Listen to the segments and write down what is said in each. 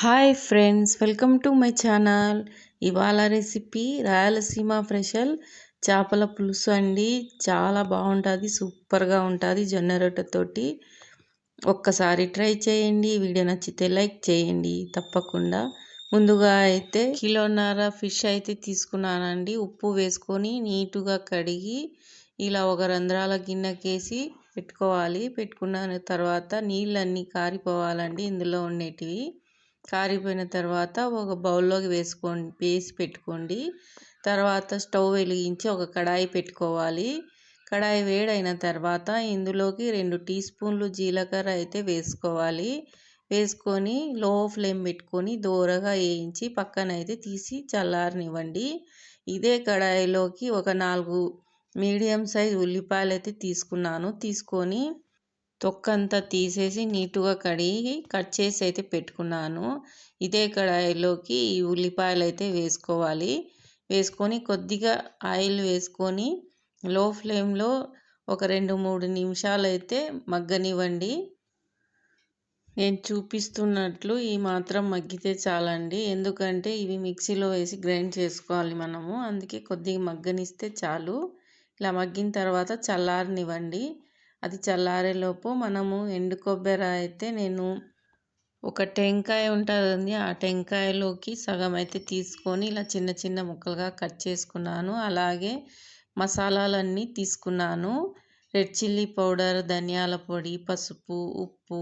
Hi friends welcome to my channel ఇవాళ recipe Rayalaseema special చేపల పులుసు అండి. చాలా బాగుంటుంది సూపర్గా ఉంటుంది జొన్న రొట్టెతోటి. ఒక్కసారి ట్రై చేయండి. వీడియో నచ్చితే లైక్ చేయండి. తప్పకుండా. ముందుగా అయితే కిలోన్నర ఫిష్ అయితే తీసుకున్నానండి. ఉప్పు వేసుకొని నీటుగా కడిగి ఇలా ఒక రంధ్రాల గిన్నెకేసి పెట్టుకోవాలి. పెట్టుకున్న తర్వాత నీళ్ళన్నీ కారిపోవాలండి ఇందులో ఉండేటివి. కారిపోయిన తర్వాత ఒక బౌల్లోకి వేసుకోండి వేసి పెట్టుకోండి. తర్వాత స్టవ్ వెలిగించి ఒక కడాయి పెట్టుకోవాలి. కడాయి వేడైన తర్వాత ఇందులోకి రెండు టీ స్పూన్లు జీలకర్ర అయితే వేసుకోవాలి. వేసుకొని లో ఫ్లేమ్ పెట్టుకొని దూరగా వేయించి పక్కన అయితే తీసి చల్లారనివ్వండి. ఇదే కడాయిలోకి ఒక నాలుగు మీడియం సైజ్ ఉల్లిపాయలు అయితే తీసుకున్నాను. తీసుకొని తొక్కంతా తీసేసి నీటుగా కడిగి కట్ చేసి అయితే పెట్టుకున్నాను. ఇదే కడాయిలోకి ఈ ఉల్లిపాయలు అయితే వేసుకోవాలి. వేసుకొని కొద్దిగా ఆయిల్ వేసుకొని లో ఫ్లేమ్లో ఒక రెండు మూడు నిమిషాలు అయితే మగ్గనివ్వండి. నేను చూపిస్తున్నట్లు ఈ మాత్రం మగ్గితే చాలండి. ఎందుకంటే ఇవి మిక్సీలో వేసి గ్రైండ్ చేసుకోవాలి మనము. అందుకే కొద్దిగా మగ్గనిస్తే చాలు. ఇలా మగ్గిన తర్వాత చల్లారనివ్వండి. అది చల్లారేలోపు మనము ఎండు కొబ్బరి అయితే నేను ఒక టెంకాయ ఉంటుంది ఆ టెంకాయలోకి సగం అయితే తీసుకొని ఇలా చిన్న చిన్న ముక్కలుగా కట్ చేసుకున్నాను. అలాగే మసాలాలన్నీ తీసుకున్నాను. రెడ్ చిల్లీ పౌడర్ ధనియాల పొడి పసుపు ఉప్పు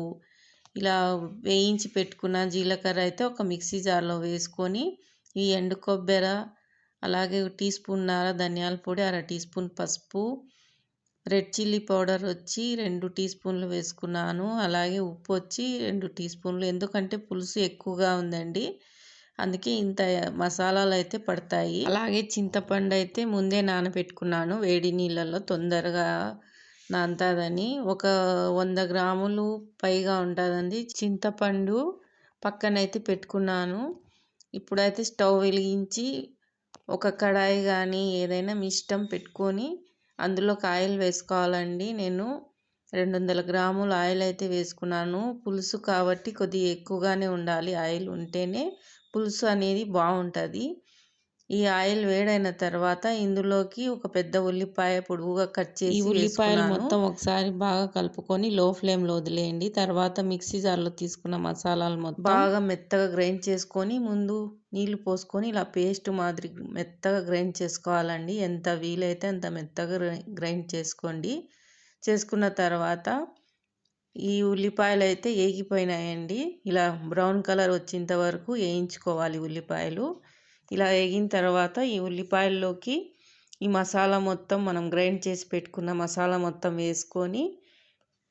ఇలా వేయించి పెట్టుకున్న జీలకర్ర అయితే ఒక మిక్సీ జార్లో వేసుకొని ఈ ఎండు కొబ్బరి అలాగే టీ స్పూన్ ధనియాల పొడి అర టీ స్పూన్ పసుపు రెడ్ చిల్లీ పౌడర్ వచ్చి రెండు టీ స్పూన్లు వేసుకున్నాను. అలాగే ఉప్పు వచ్చి రెండు టీ స్పూన్లు. ఎందుకంటే పులుసు ఎక్కువగా ఉందండి. అందుకే ఇంత మసాలాలు అయితే పడతాయి. అలాగే చింతపండు అయితే ముందే నానబెట్టుకున్నాను. వేడి నీళ్ళల్లో తొందరగా నానుతుందని. ఒక వంద గ్రాములు పైగా ఉంటుందండి. చింతపండు పక్కనైతే పెట్టుకున్నాను. ఇప్పుడైతే స్టవ్ వెలిగించి ఒక కడాయి కానీ ఏదైనా మీ ఇష్టం పెట్టుకొని అందులో ఆయిల్ వేసుకోవాలండి. నేను రెండు వందల గ్రాముల ఆయిల్ అయితే వేసుకున్నాను. పులుసు కాబట్టి కొద్దిగా ఎక్కువగానే ఉండాలి. ఆయిల్ ఉంటేనే పులుసు అనేది బాగుంటుంది ఈ ఆయిల్ వేడైన తర్వాత ఇందులోకి ఒక పెద్ద ఉల్లిపాయ పొడుగుగా కట్ చేసి ఉల్లిపాయలు మొత్తం ఒకసారి బాగా కలుపుకొని లో ఫ్లేమ్లో వదిలేయండి. తర్వాత మిక్సీ జార్లో తీసుకున్న మసాలాలు మొత్తం బాగా మెత్తగా గ్రైండ్ చేసుకొని ముందు నీళ్ళు పోసుకొని ఇలా పేస్ట్ మాదిరి మెత్తగా గ్రైండ్ చేసుకోవాలండి. ఎంత వీలైతే అంత మెత్తగా గ్రైండ్ చేసుకోండి. చేసుకున్న తర్వాత ఈ ఉల్లిపాయలు అయితే ఏగిపోయినాయండి. ఇలా బ్రౌన్ కలర్ వచ్చేంత వరకు వేయించుకోవాలి ఉల్లిపాయలు. ఇలా వేగిన తర్వాత ఈ ఉల్లిపాయల్లోకి ఈ మసాలా మొత్తం మనం గ్రైండ్ చేసి పెట్టుకున్న మసాలా మొత్తం వేసుకొని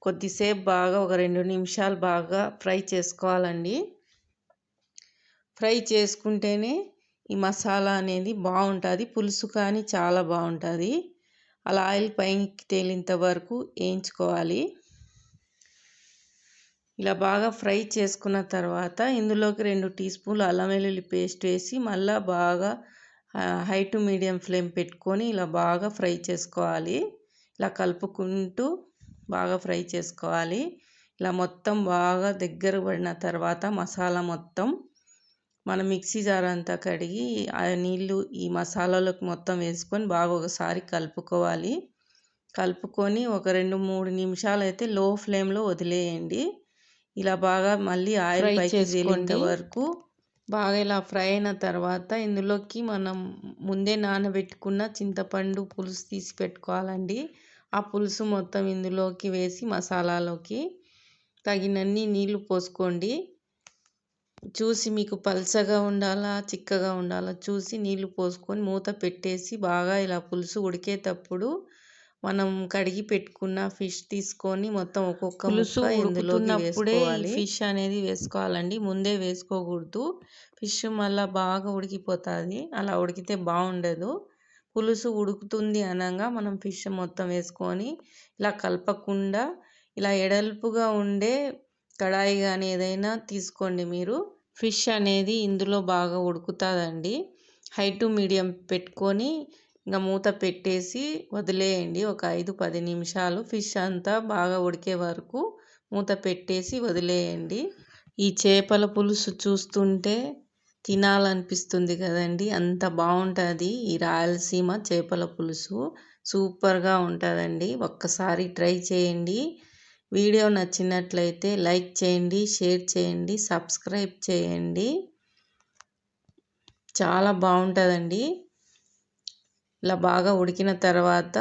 కొద్దిసేపు బాగా ఒక రెండు నిమిషాలు బాగా ఫ్రై చేసుకోవాలండి. ఫ్రై చేసుకుంటేనే ఈ మసాలా అనేది బాగుంటుంది పులుసు కానీ చాలా బాగుంటుంది. అలా ఆయిల్ పైకి తేలినంత వరకు వేయించుకోవాలి. ఇలా బాగా ఫ్రై చేసుకున్న తర్వాత ఇందులోకి రెండు టీ స్పూన్లు అల్లం వెల్లుల్లి పేస్ట్ వేసి మళ్ళీ బాగా హై టు మీడియం ఫ్లేమ్ పెట్టుకొని ఇలా బాగా ఫ్రై చేసుకోవాలి. ఇలా కలుపుకుంటూ బాగా ఫ్రై చేసుకోవాలి. ఇలా మొత్తం బాగా దగ్గర పడిన తర్వాత మసాలా మొత్తం మన మిక్సీ జార్ అంతా కడిగి ఆ నీళ్ళు ఈ మసాలాలోకి మొత్తం వేసుకొని బాగా ఒకసారి కలుపుకోవాలి. కలుపుకొని ఒక రెండు మూడు నిమిషాలు అయితే లో ఫ్లేమ్లో వదిలేయండి. ఇలా బాగా మళ్ళీ ఆయిల్ పైకి తేలేంత వరకు బాగా ఇలా ఫ్రై అయిన తర్వాత ఇందులోకి మనం ముందే నానబెట్టుకున్న చింతపండు పులుసు తీసి పెట్టుకోవాలండి. ఆ పులుసు మొత్తం ఇందులోకి వేసి మసాలాలోకి తగినన్ని నీళ్ళు పోసుకోండి. చూసి మీకు పల్చగా ఉండాలా చిక్కగా ఉండాలా చూసి నీళ్ళు పోసుకొని మూత పెట్టేసి బాగా ఇలా పులుసు ఉడికేటప్పుడు మనం కడిగి పెట్టుకున్న ఫిష్ తీసుకొని మొత్తం ఒక్కొక్క పులుసు ఉడుకుతున్నప్పుడే ఫిష్ అనేది వేసుకోవాలండి. ముందే వేసుకోకూడదు. ఫిష్ మళ్ళీ బాగా ఉడికిపోతుంది. అలా ఉడికితే బాగుండదు. పులుసు ఉడుకుతుంది అనగా మనం ఫిష్ మొత్తం వేసుకొని ఇలా కలపకుండా ఇలా ఎడల్పుగా ఉండే కడాయి కానీ ఏదైనా తీసుకోండి మీరు. ఫిష్ అనేది ఇందులో బాగా ఉడుకుతుందండి. హై టు మీడియం పెట్టుకొని ఇంకా మూత పెట్టేసి వదిలేయండి. ఒక ఐదు పది నిమిషాలు ఫిష్ అంతా బాగా ఉడికే వరకు మూత పెట్టేసి వదిలేయండి. ఈ చేపల పులుసు చూస్తుంటే తినాలనిపిస్తుంది కదండి. అంత బాగుంటుంది ఈ రాయలసీమ చేపల పులుసు. సూపర్గా ఉంటుందండి. ఒక్కసారి ట్రై చేయండి. వీడియో నచ్చినట్లయితే లైక్ చేయండి షేర్ చేయండి సబ్స్క్రైబ్ చేయండి. చాలా బాగుంటుందండి. ఇలా బాగా ఉడికిన తర్వాత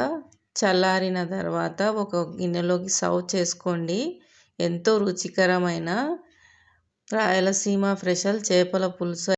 చల్లారిన తర్వాత ఒక గిన్నెలోకి సర్వ్ చేసుకోండి. ఎంతో రుచికరమైన రాయలసీమ స్పెషల్ చేపల పులుసు